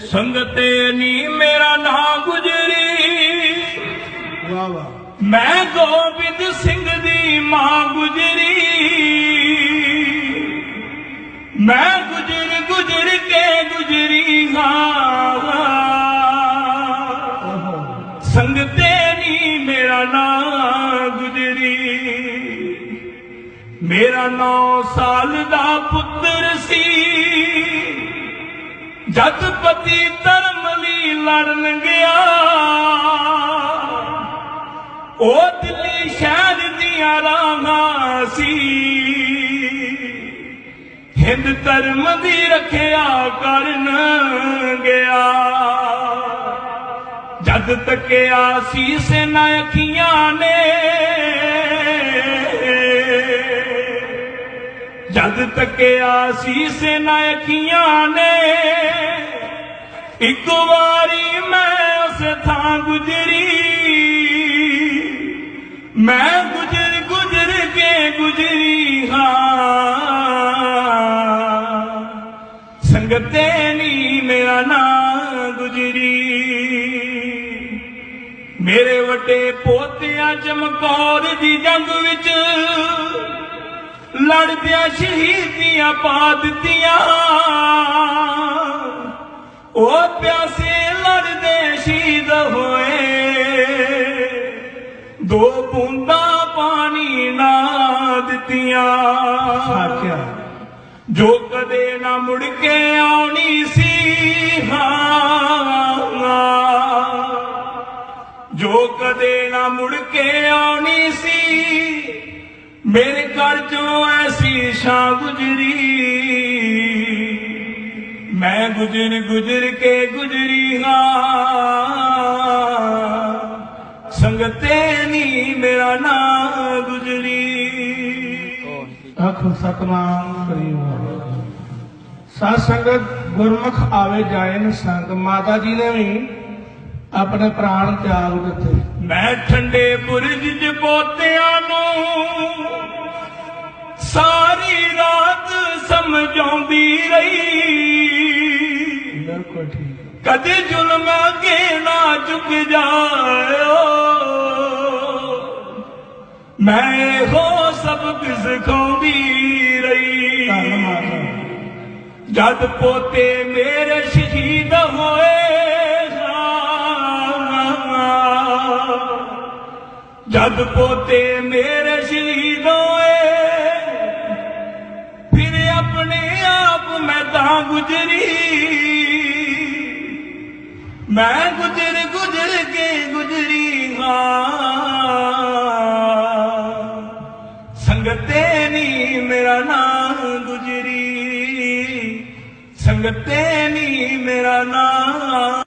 ਸੰਗਤੇ ਨੀ ਮੇਰਾ ਨਾਂ ਗੁਜਰੀ। ਵਾਹ ਵਾਹ। ਮੈਂ ਗੋਬਿੰਦ ਸਿੰਘ ਦੀ ਮਾਂ ਗੁਜਰੀ। ਮੈਂ ਗੁਜਰ ਗੁਜਰ ਕੇ ਗੁਜਰੀ ਹਾਂ। ਸੰਗਤੇ ਨੀ ਮੇਰਾ ਨਾਂ ਗੁਜਰੀ। ਮੇਰਾ ਨੌ ਸਾਲ ਦਾ ਪੁੱਤਰ ਸੀ। ਜਦ ਪਤੀ ਧਰਮ ਲਈ ਲੜਨ ਗਿਆ, ਉਹ ਦਿੱਲੀ ਸ਼ਹਿਰ ਦੀਆਂ ਰਾਹਾਂ ਸੀ। ਹਿੰਦ ਧਰਮ ਦੀ ਰੱਖਿਆ ਕਰਨ ਗਿਆ। ਜਦ ਤੱਕਿਆ ਸੀਸ ਨਾ ਅੱਖੀਆਂ ਨੇ, ਜਦ ਤੱਕਿਆ ਸੀਸ ਨਾ ਅੱਖੀਆਂ ਨੇ ਇੱਕ ਵਾਰੀ ਮੈਂ ਉਸ ਥਾਂ ਗੁਜਰੀ। ਮੈਂ ਗੁਜਰ ਗੁਜਰ ਕੇ ਗੁਜਰੀ ਹਾਂ। ਸੰਗਤੇ ਨੀ ਮੇਰਾ ਨਾਂ ਗੁਜਰੀ। ਮੇਰੇ ਵੱਡੇ ਪੋਤਿਆਂ ਚਮਕੌਰ ਦੀ ਜੰਗ ਵਿੱਚ ਲੜਦਿਆਂ ਸ਼ਹੀਦੀਆਂ ਪਾ ਦਿੱਤੀਆਂ। ਉਹ ਪਿਆਸੇ ਲੜਦੇ ਸ਼ਹੀਦ ਹੋਏ। ਦੋ ਬੂੰਦਾਂ ਪਾਣੀ ਨਾ ਦਿੱਤੀਆਂ। ਸਾਚਾ ਜੋ ਕਦੇ ਨਾ ਮੁੜ ਕੇ ਆਉਣੀ ਸੀ ਹਾਂ। ਜੋ ਕਦੇ ਨਾ ਮੁੜ ਕੇ ਆਉਣੀ ਸੀ ਮੇਰੇ ਘਰ ਚੋਂ ਐਸੀ ਸ਼ਾਂ ਗੁਜਰੀ। ਮੈਂ ਗੁਜਰ ਗੁਜਰ ਕੇ ਗੁਜਰੀ ਹਾਂ। ਸੰਗਤੇ ਨੀ ਮੇਰਾ ਨਾਂ ਗੁਜਰੀ। ਆਖੋ ਸਤਨਾਮ ਕਰੀ ਸਾਧ ਸੰਗਤ ਗੁਰਮੁਖ ਆਵੇ ਜਾਏ ਨ ਸੰਗ ਮਾਤਾ ਜੀ ਨੇ ਵੀ ਆਪਣੇ ਪ੍ਰਾਣ ਤਿਆਗ ਦਿੱਤੇ। ਮੈਂ ਠੰਡੇ ਬੁਰਜ ਚ ਪੋਤਿਆਂ ਨੂੰ ਸਾਰੀ ਰਾਤ ਸਮਝਾਉਂਦੀ ਰਹੀ। ਬਿਲਕੁਲ ਠੀਕ ਕਦੇ ਜ਼ੁਲਮ ਅੱਗੇ ਨਾ ਝੁਕ ਜਾਇਓ। ਮੈਂ ਇਹੋ ਸਬਕ ਸਿਖਾਉਂਦੀ ਰਹੀ। ਜਦ ਪੋਤੇ ਮੇਰੇ ਸ਼ਹੀਦ ਹੋਏ ਜਦ ਪੋਤੇ ਮੇਰੇ ਸ਼ਹੀਦ ਹੋਏ, ਫਿਰ ਆਪਣੇ ਆਪ ਮੈਂ ਤਾਂ ਗੁਜਰੀ। ਮੈਂ ਗੁਜਰ ਗੁਜਰ ਕੇ ਗੁਜਰੀ ਹਾਂ। ਸੰਗਤੇ ਨੀ ਮੇਰਾ ਨਾਮ ਗੁਜਰੀ। ਸੰਗਤੇ ਨੀ ਮੇਰਾ ਨਾਮ